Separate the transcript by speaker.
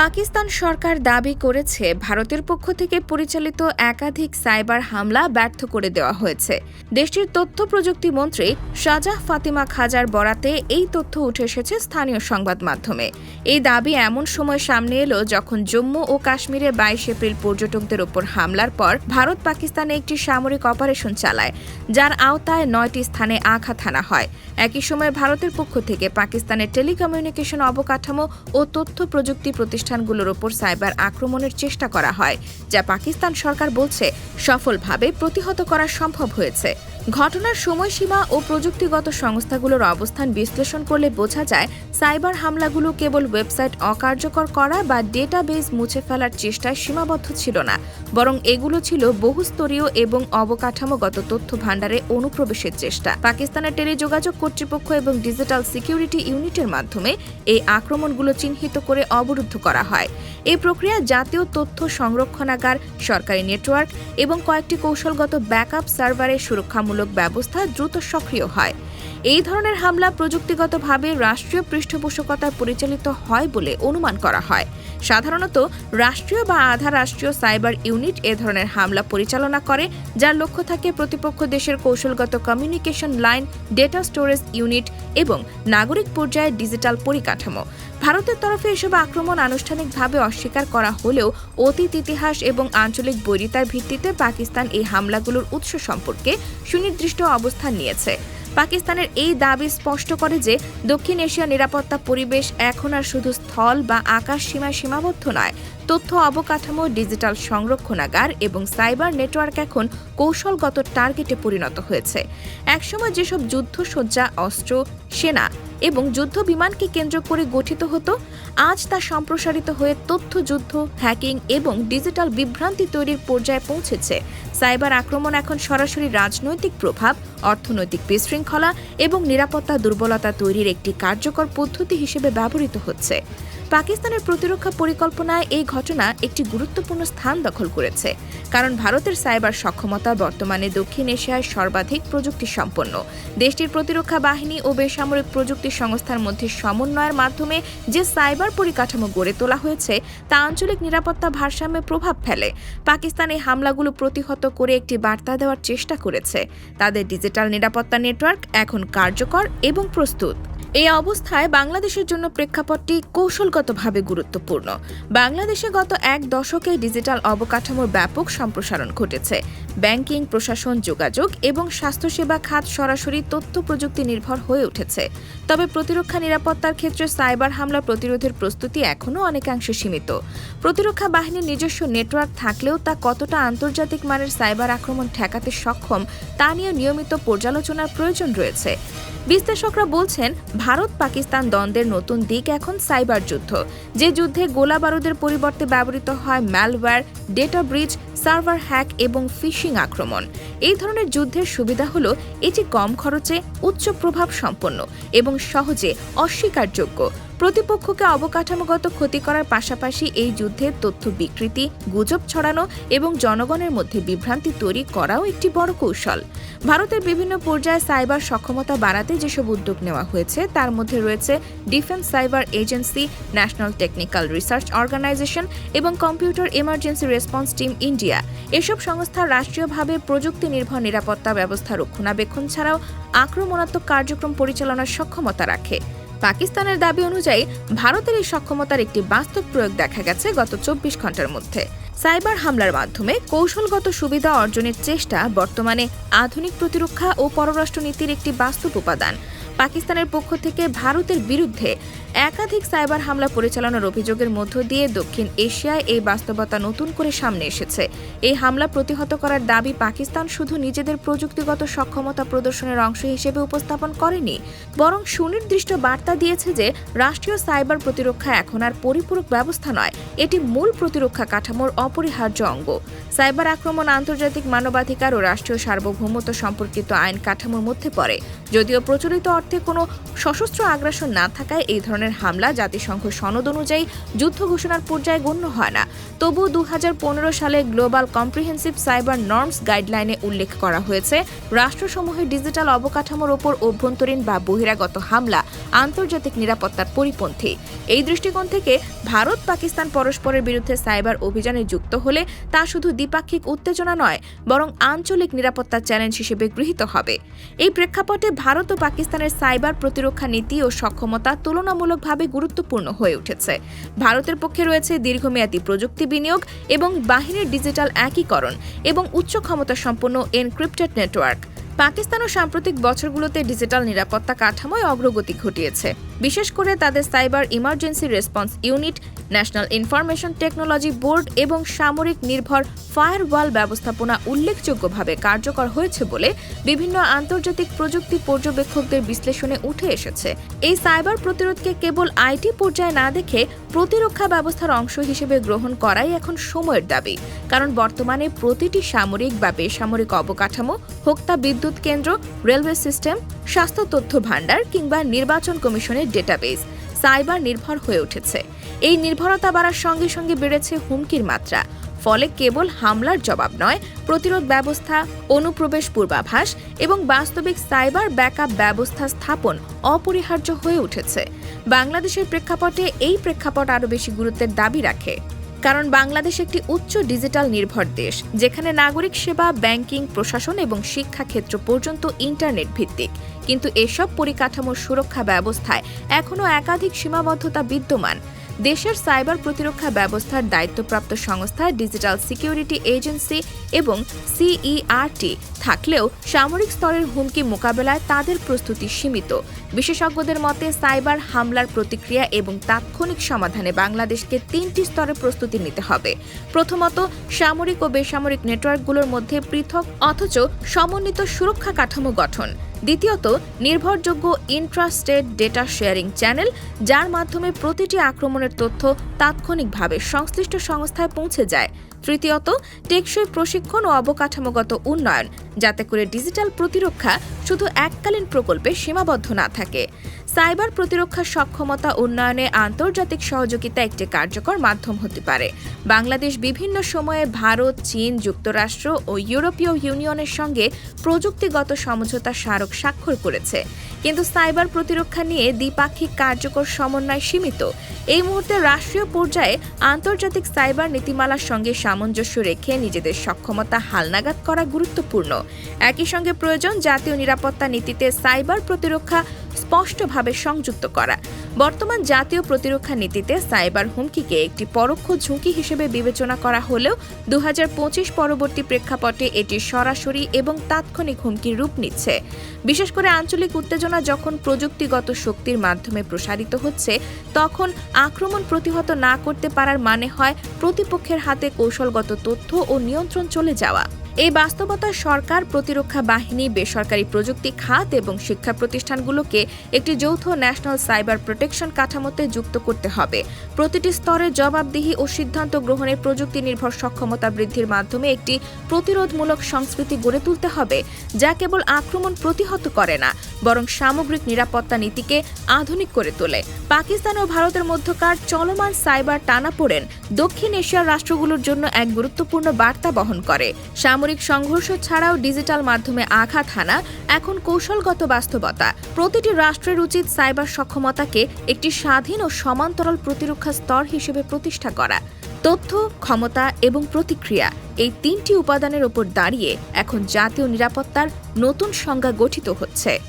Speaker 1: পাকিস্তান সরকার দাবি করেছে ভারতের পক্ষ থেকে পরিচালিত একাধিক সাইবার হামলা ব্যর্থ করে দেওয়া হয়েছে। দেশটির তথ্য প্রযুক্তি মন্ত্রী শাজাহ ফাতিমা খাজার বরাতে এই তথ্য উঠে এসেছে স্থানীয় সংবাদ মাধ্যমে। এই দাবি এমন সময় সামনে এলো যখন জম্মু ও কাশ্মীরে বাইশ এপ্রিল পর্যটকদের ওপর হামলার পর ভারত পাকিস্তানে একটি সামরিক অপারেশন চালায়, যার আওতায় নয়টি স্থানে আঘাত হানা হয়। একই সময় ভারতের পক্ষ থেকে পাকিস্তানের টেলিকমিউনিকেশন অবকাঠামো ও তথ্য প্রযুক্তি প্রতিষ্ঠানগুলোর ওপর সাইবার আক্রমণের চেষ্টা করা হয়, যা পাকিস্তান সরকার বলছে সফলভাবে প্রতিহত করা সম্ভব হয়েছে। ঘটনার সময়সীমা ও প্রযুক্তিগত সংস্থাগুলোর অবস্থান বিশ্লেষণ করলে বোঝা যায়, সাইবার হামলাগুলো কেবল ওয়েবসাইট অকার্যকর করা বা ডেটাবেস মুছে ফেলার চেষ্টায় সীমাবদ্ধ ছিল না, বরং এগুলো ছিল বহুস্তরীয় এবং অবকাঠামোগত তথ্য ভাণ্ডারে অনুপ্রবেশের চেষ্টা। পাকিস্তানের টেলিযোগাযোগ কর্তৃপক্ষ এবং ডিজিটাল সিকিউরিটি ইউনিটের মাধ্যমে এই আক্রমণগুলো চিহ্নিত করে অবরুদ্ধ করা হয়। এই প্রক্রিয়া জাতীয় তথ্য সংরক্ষণাগার, সরকারি নেটওয়ার্ক এবং কয়েকটি কৌশলগত ব্যাকআপ সার্ভারের সুরক্ষামূলক ব্যবস্থা দ্রুত সক্রিয় হয়। এই ধরনের হামলা প্রযুক্তিগতভাবে রাষ্ট্রীয় পৃষ্ঠপোষকতায় পরিচালিত হয় বলে অনুমান করা হয়। সাধারণত রাষ্ট্রীয় বা আধা রাষ্ট্রীয় সাইবার ইউনিট এ ধরনের হামলা পরিচালনা করে, যার লক্ষ্য থাকে প্রতিপক্ষ দেশের কৌশলগত communication line, data storage unit এবং নাগরিক পর্যায়ে ডিজিটাল পরিকাঠামো। ভারতের তরফে এসব আক্রমণ আনুষ্ঠানিকভাবে অস্বীকার করা হলেও অতীত ইতিহাস এবং আঞ্চলিক বৈরিতার ভিত্তিতে পাকিস্তান এই হামলাগুলোর উৎস সম্পর্কে সুনির্দিষ্ট অবস্থান নিয়েছে। পাকিস্তানের এই দাবি স্পষ্ট করে যে দক্ষিণ এশিয়া নিরাপত্তা পরিবেশ এখন আর শুধু স্থল বা আকাশ সীমায় সীমাবদ্ধ নয়, তথ্য অবকাঠামো, ডিজিটাল সংরক্ষণাগার এবং সাইবার নেটওয়ার্ক এখন কৌশলগত টার্গেটে পরিণত হয়েছে। একসময় যেসব যুদ্ধসজ্জা, অস্ত্র, সেনা এবং যুদ্ধ বিমানকে কেন্দ্র করে গঠিত হতো, আজ তা সম্প্রসারিত হয়ে তথ্য যুদ্ধ, হ্যাকিং এবং ডিজিটাল বিভ্রান্তি তৈরির পর্যায়ে পৌঁছেছে। সাইবার আক্রমণ এখন সরাসরি রাজনৈতিক প্রভাব, অর্থনৈতিক বিশৃঙ্খলা এবং নিরাপত্তা দুর্বলতা তৈরির একটি কার্যকর পদ্ধতি হিসেবে ব্যবহৃত হচ্ছে। পাকিস্তানের প্রতিরক্ষা পরিকল্পনায় এই ঘটনা একটি গুরুত্বপূর্ণ স্থান দখল করেছে, কারণ ভারতের সাইবার সক্ষমতা বর্তমানে দক্ষিণ এশিয়ায় সর্বাধিক প্রযুক্তি সম্পন্ন দেশটির প্রতিরক্ষা বাহিনী ও বেসামরিক প্রযুক্তি সংস্থার মধ্যে সমন্বয়ের মাধ্যমে যে সাইবার পরিকাঠামো গড়ে তোলা হয়েছে, তা আঞ্চলিক নিরাপত্তা ভারসাম্যে প্রভাব ফেলে। পাকিস্তান এই হামলাগুলো প্রতিহত করে একটি বার্তা দেওয়ার চেষ্টা করেছে। তাদের ডিজিটাল নিরাপত্তা নেটওয়ার্ক এখন কার্যকর এবং প্রস্তুত। এই অবস্থায় বাংলাদেশের জন্য প্রেক্ষাপটটি কৌশলগতভাবে গুরুত্বপূর্ণ। বাংলাদেশে গত এক দশকে ডিজিটাল অবকাঠামোর ব্যাপক সম্প্রসারণ ঘটেছে। ব্যাংকিং, প্রশাসন, যোগাযোগ এবং স্বাস্থ্যসেবা খাত সরাসরি তথ্য প্রযুক্তি নির্ভর হয়ে উঠেছে। তবে প্রতিরক্ষা নিরাপত্তার ক্ষেত্রে সাইবার হামলা প্রতিরোধের প্রস্তুতি এখনও অনেকাংশে সীমিত। প্রতিরক্ষা বাহিনীর নিজস্ব নেটওয়ার্ক থাকলেও তা কতটা আন্তর্জাতিক মানের সাইবার আক্রমণ ঠেকাতে সক্ষম তা নিয়ে নিয়মিত পর্যালোচনার প্রয়োজন রয়েছে। বিশ্লেষকরা বলছেন ভারত পাকিস্তান দ্বন্দ্বের নতুন দিক এখন সাইবার যুদ্ধ, যে যুদ্ধে গোলা বারুদের পরিবর্তে ব্যবহৃত হয় malware data breach server hack এবং ফিশিং আক্রমণ। এই ধরনের যুদ্ধের সুবিধা হল, এটি কম খরচে, উচ্চ প্রভাব সম্পন্ন এবং সহজে অস্বীকারযোগ্য। প্রতিপক্ষকে অবকাঠামোগত ক্ষতি করার পাশাপাশি এই যুদ্ধে তথ্য বিকৃতি, গুজব ছড়ানো এবং জনগণের মধ্যে বিভ্রান্তি তৈরি করাও একটি বড় কৌশল। ভারতের বিভিন্ন পর্যায়ে সাইবার সক্ষমতা বাড়াতে যেসব উদ্যোগ নেওয়া হয়েছে, তার মধ্যে রয়েছে defence cyber agency, national technical research organisation এবং computer emergency response team India. এসব সংস্থা রাষ্ট্রীয়ভাবে প্রযুক্তি নির্ভর নিরাপত্তা ব্যবস্থা রক্ষণাবেক্ষণ ছাড়াও আক্রমণাত্মক কার্যক্রম পরিচালনার সক্ষমতা রাখে। পাকিস্তানের দাবি অনুযায়ী ভারতের এই সক্ষমতার একটি বাস্তব প্রয়োগ দেখা গেছে গত চব্বিশ ঘণ্টার মধ্যে। সাইবার হামলার মাধ্যমে কৌশলগত সুবিধা অর্জনের চেষ্টা বর্তমানে আধুনিক প্রতিরক্ষা ও পররাষ্ট্র নীতির একটি বাস্তব উপাদান। পাকিস্তানের পক্ষ থেকে ভারতের বিরুদ্ধে একাধিক সাইবার হামলা পরিচালনার অভিযোগের মধ্য দিয়ে দক্ষিণ এশিয়ায় এই বাস্তবতা নতুন করে সামনে এসেছে। এই হামলা প্রতিহত করার দাবি পাকিস্তান শুধু নিজেদের প্রযুক্তিগত সক্ষমতা প্রদর্শনের অংশ হিসেবে উপস্থাপন করেনি, বরং সুনির্দিষ্ট বার্তা দিয়েছে যে রাষ্ট্রীয় সাইবার প্রতিরক্ষা এখন আর পরিপূরক ব্যবস্থা নয়, এটি মূল প্রতিরক্ষা কাঠামোর অপরিহার্য অঙ্গ। সাইবার আক্রমণ, আন্তর্জাতিক মানবাধিকার ও রাষ্ট্রীয় সার্বভৌমত্ব সম্পর্কিত আইন কাঠামোর মধ্যে পড়ে, যদিও প্রচলিত অর্থে কোনো সশস্ত্র আগ্রাসন না থাকায় এই ধরনের হামলা জাতিসংঘ সনদ অনুযায়ী যুদ্ধ ঘোষণার পর্যায়ে গণ্য হয় না। তবু দু হাজার পনেরো সালে গ্লোবাল কম্প্রিহেন্সিভ সাইবার নর্মস গাইডলাইনে উল্লেখ করা হয়েছে রাষ্ট্রসমূহের ডিজিটাল অবকাঠামোর ওপর অভ্যন্তরীণ বা বহিরাগত হামলা, আন্তর্জাতিক নিরাপত্তার পরিপন্থী। এই দৃষ্টিকোণ থেকে ভারত, পাকিস্তান পরস্পরের বিরুদ্ধে সাইবার অভিযানে যুক্ত হলে তা শুধু দ্বিপাক্ষিক উত্তেজনা নয়, বরং আঞ্চলিক নিরাপত্তা চ্যালেঞ্জ হিসেবে গৃহীত হবে। এই প্রেক্ষাপটে ভারত ও পাকিস্তানের সাইবার প্রতিরক্ষা নীতি ও সক্ষমতা তুলনামূলকভাবে গুরুত্বপূর্ণ হয়ে উঠেছে। ভারতের পক্ষে রয়েছে দীর্ঘমেয়াদী প্রযুক্তি বিনিয়োগ এবং বাহিনীর ডিজিটাল একীকরণ এবং উচ্চ ক্ষমতা সম্পন্ন এনক্রিপ্টেড নেটওয়ার্ক। পাকিস্তানও সাম্প্রতিক বছরগুলোতে ডিজিটাল নিরাপত্তা কাঠামোয় অগ্রগতি ঘটিয়েছে। বিশেষ করে তাদের cyber emergency response unit, national information technology board এবং সামরিক নির্ভর ফায়ারওয়াল ব্যবস্থাপনা উল্লেখযোগ্যভাবে কার্যকর হয়েছে বলে বিভিন্ন আন্তর্জাতিক প্রযুক্তি পর্যবেক্ষকদের বিশ্লেষণে উঠে এসেছে। এই সাইবার প্রতিরোধকে কেবল আইটি পর্যায়ে না দেখে প্রতিরক্ষা ব্যবস্থার অংশ হিসেবে গ্রহণ করাই এখন সময়ের দাবি। কারণ বর্তমানে প্রতিটি সামরিক বা বেসামরিক অবকাঠামো হোক্তা বিদ্যুৎ কেন্দ্র, রেলওয়ে সিস্টেম, স্বাস্থ্য তথ্য ভাণ্ডার কিংবা নির্বাচন কমিশনের ডেটাবেস সাইবার নির্ভর হয়ে উঠেছে। এই নির্ভরতা বাড়ার সঙ্গে সঙ্গে বেড়েছে হুমকির মাত্রা। ফলে কেবল হামলার জবাব নয়, প্রতিরোধ ব্যবস্থা, অনুপ্রবেশ পূর্বাভাস এবং বাস্তবিক সাইবার ব্যাকআপ ব্যবস্থা স্থাপন অপরিহার্য হয়ে উঠেছে। বাংলাদেশের প্রেক্ষাপটে এই প্রেক্ষাপট আরও বেশি গুরুত্বের দাবি রাখে। কারণ বাংলাদেশ একটি উচ্চ ডিজিটাল নির্ভর দেশ, যেখানে নাগরিক সেবা, ব্যাংকিং, প্রশাসন এবং শিক্ষা ক্ষেত্র পর্যন্ত ইন্টারনেট ভিত্তিক। কিন্তু এসব পরিকাঠামোর সুরক্ষা ব্যবস্থায় এখনও একাধিক সীমাবদ্ধতা বিদ্যমান। দেশের সাইবার প্রতিরক্ষা ব্যবস্থার দায়িত্বপ্রাপ্ত সংস্থা ডিজিটাল সিকিউরিটি এজেন্সি এবং সিইআরটি থাকলেও সামরিক স্তরের হুমকি মোকাবেলায় তাদের প্রস্তুতি সীমিত। বিশেষজ্ঞদের মতে, সাইবার হামলার প্রতিক্রিয়া এবং তাৎক্ষণিক সমাধানে বাংলাদেশকে তিনটি স্তরে প্রস্তুতি নিতে হবে। প্রথমত, সামরিক ও বেসামরিক নেটওয়ার্কগুলোর মধ্যে পৃথক অথচ সমন্বিত সুরক্ষা কাঠামো গঠন। দ্বিতীয়ত, নির্ভরযোগ্য ইন্ট্রাস্টেড ডেটা শেয়ারিং চ্যানেল যার মাধ্যমে প্রতিটি আক্রমণের তথ্য তাৎক্ষণিকভাবে সংশ্লিষ্ট সংস্থায় পৌঁছে যায়। তৃতীয়ত, টেকসই প্রশিক্ষণ ও অবকাঠামোগত উন্নয়ন, যাতে করে ডিজিটাল প্রতিরক্ষা শুধু এককালীন প্রকল্পে সীমাবদ্ধ না থাকে। সাইবার প্রতিরক্ষা সক্ষমতা উন্নয়নে আন্তর্জাতিক সহযোগিতা একটি কার্যকর মাধ্যম হতে পারে। বাংলাদেশ বিভিন্ন সময়ে ভারত, চীন, যুক্তরাষ্ট্র ও ইউরোপীয় ইউনিয়নের সঙ্গে প্রযুক্তিগত সমঝোতা স্মারক স্বাক্ষর করেছে। কিন্তু সাইবার প্রতিরক্ষা নিয়ে দ্বিপাক্ষিক কার্যকর সমন্বয় সীমিত। এই মুহূর্তে রাষ্ট্রীয় পর্যায়ে আন্তর্জাতিক সাইবার নীতিমালার সঙ্গে সামঞ্জস্য রেখে নিজেদের সক্ষমতা হালনাগাদ করা গুরুত্বপূর্ণ। একই সঙ্গে প্রয়োজন জাতীয় নিরাপত্তা নীতিতে সাইবার প্রতিরক্ষা স্পষ্টভাবে সংযুক্ত করা। বর্তমান জাতীয় প্রতিরক্ষা নীতিতে সাইবার হুমকিকে একটি পরোক্ষ ঝুঁকি হিসেবে বিবেচনা করা হলেও দু হাজার পঁচিশ পরবর্তী প্রেক্ষাপটে এটি সরাসরি এবং তাৎক্ষণিক হুমকির রূপ নিচ্ছে। বিশেষ করে আঞ্চলিক উত্তেজনা যখন প্রযুক্তিগত শক্তির মাধ্যমে প্রসারিত হচ্ছে, তখন আক্রমণ প্রতিহত না করতে পারার মানে হয় প্রতিপক্ষের হাতে কৌশলগত তথ্য ও নিয়ন্ত্রণ চলে যাওয়া। এই বাস্তবতা সরকার, প্রতিরক্ষা বাহিনী, বেসরকারি প্রযুক্তি, খাত এবং শিক্ষা প্রতিষ্ঠানগুলোকে একটি যৌথ ন্যাশনাল সাইবার প্রোটেকশন কাঠামোতে যুক্ত করতে হবে। প্রতিটি স্তরে জবাবদিহি ও সিদ্ধান্ত গ্রহণের প্রযুক্তি নির্ভর সক্ষমতা বৃদ্ধির মাধ্যমে একটি প্রতিরোধমূলক সংস্কৃতি গড়ে তুলতে হবে, যা কেবল আক্রমণ প্রতিহত করে না, বরং সামগ্রিক নিরাপত্তা নীতিকে আধুনিক করে তোলে। পাকিস্তান ও ভারতের মধ্যকার চলমান সাইবার টানাপোড়েন দক্ষিণ এশিয়ার রাষ্ট্রগুলোর জন্য এক গুরুত্বপূর্ণ বার্তা বহন করে। সামরিক সংঘর্ষ ছাড়াও ডিজিটাল মাধ্যমে আঘাত হানা এখন কৌশলগত বাস্তবতা। প্রতিটি রাষ্ট্রের উচিত সাইবার সক্ষমতাকে একটি স্বাধীন ও সমান্তরাল প্রতিরক্ষা স্তর হিসেবে প্রতিষ্ঠা করা। তথ্য, ক্ষমতা এবং প্রতিক্রিয়া এই তিনটি উপাদানের ওপর দাঁড়িয়ে এখন জাতীয় নিরাপত্তার নতুন সংজ্ঞা গঠিত হচ্ছে।